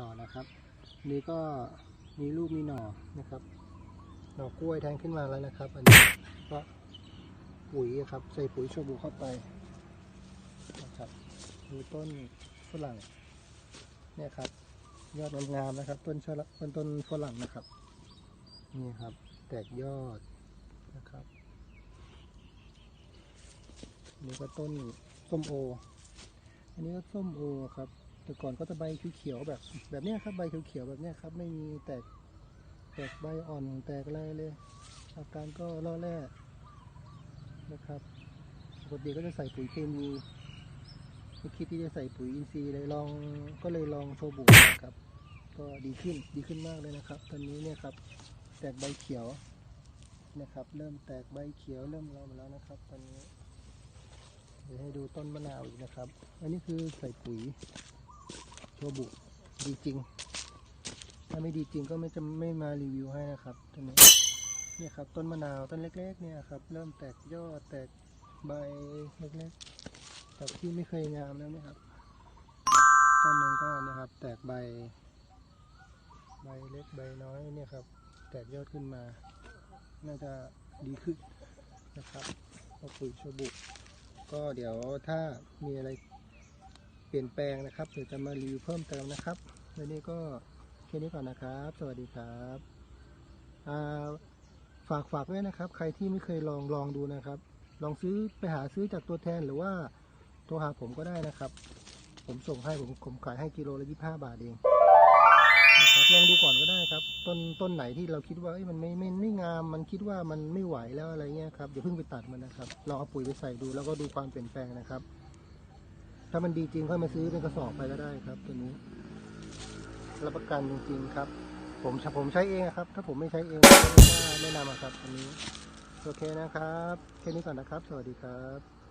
ต่อนะครับ นี่ก็มีลูกมีหน่อนะครับ หน่อกล้วยแทงขึ้นมาแล้วนะครับ อันนี้ก็ปุ๋ยครับ ใส่ปุ๋ยโชบุเข้าไปนะครับดูต้นฝรั่งเนี่ยครับ ยอดงามๆนะครับ ต้นชะละต้นต้นฝรั่งนะครับ นี่ครับ แตกยอดนะครับนี่ก็ต้นส้มโอ อันนี้ก็ส้มโอครับ แต่ก่อนก็จะใบเขียวๆแบบ แบบเนี้ยครับใบเขียวๆแบบเนี้ยครับ ไม่มีแตกแตกใบอ่อนแตกอะไรเลย อาการก็ล่อแร่นะครับปกติก็จะใส่ปุ๋ยเคมีไม่คิดที่จะใส่ปุ๋ยอินทรีย์เลยลองก็เลยลองโชบุนะครับ ก็ดีขึ้นดีขึ้นมากเลยนะครับ ตอนนี้เนี่ยครับ แตกใบเขียวนะครับ เริ่มแตกใบเขียวเริ่มรามาแล้วนะครับ ตอนนี้เดี๋ยวให้ดูต้นมะนาวอีกนะครับ อันนี้คือใส่ปุ๋ย โชบุดีจริง ถ้าไม่ดีจริงก็ไม่จะไม่มารีวิวให้นะครับต้นนี้เนี่ยครับต้นมะนาวต้นเล็ก ๆ เนี่ยครับ เริ่มแตกยอดแตกใบเล็กๆจากที่ไม่เคยงามแล้วนี่ยครับต้นหนึ่งก็เนะครับ แตกใบ ใบเล็กใบน้อยเนี่ยครับ แตกยอดขึ้นมา น่าจะดีขึ้นนะครับเอาปุ๋ยโชบุก็เดี๋ยวถ้ามีอะไร ปลี่ยนแปลงนะครับเดี๋ยวจะมารีวิวเพิ่มเติมนะครับวันนี้ก็แค่นี้ก่อนนะครับ สวัสดีครับฝากฝากด้วยนะครับ ใครที่ไม่เคยลองลองดูนะครับ ลองซื้อไปหาซื้อจากตัวแทนหรือว่าโทรหาผมก็ได้นะครับ ผมส่งให้ผมผมขายให้กิโลละยี่ห้าบาทเองนะครับลองดูก่อนก็ได้ครับ ต้นต้นไหนที่เราคิดว่ามันไม่ไม่ไม่งาม มันคิดว่ามันไม่ไหวแล้วอะไรเงี้ยครับอย่าเพิ่งไปตัดมันนะครับลองเอาปุ๋ยไปใส่ดูแล้วก็ดูความเปลี่ยนแปลงนะครับ ถ้ามันดีจริงค่อยมาซื้อเป็นกระสอบไปก็ได้ครับ ตัวนี้รับประกันจริงๆครับ ผมผมใช้เองครับ ถ้าผมไม่ใช้เองก็ไม่น่แนะนำครับอันนี้โอเคนะครับแค่นี้ก่อนนะครับ สวัสดีครับ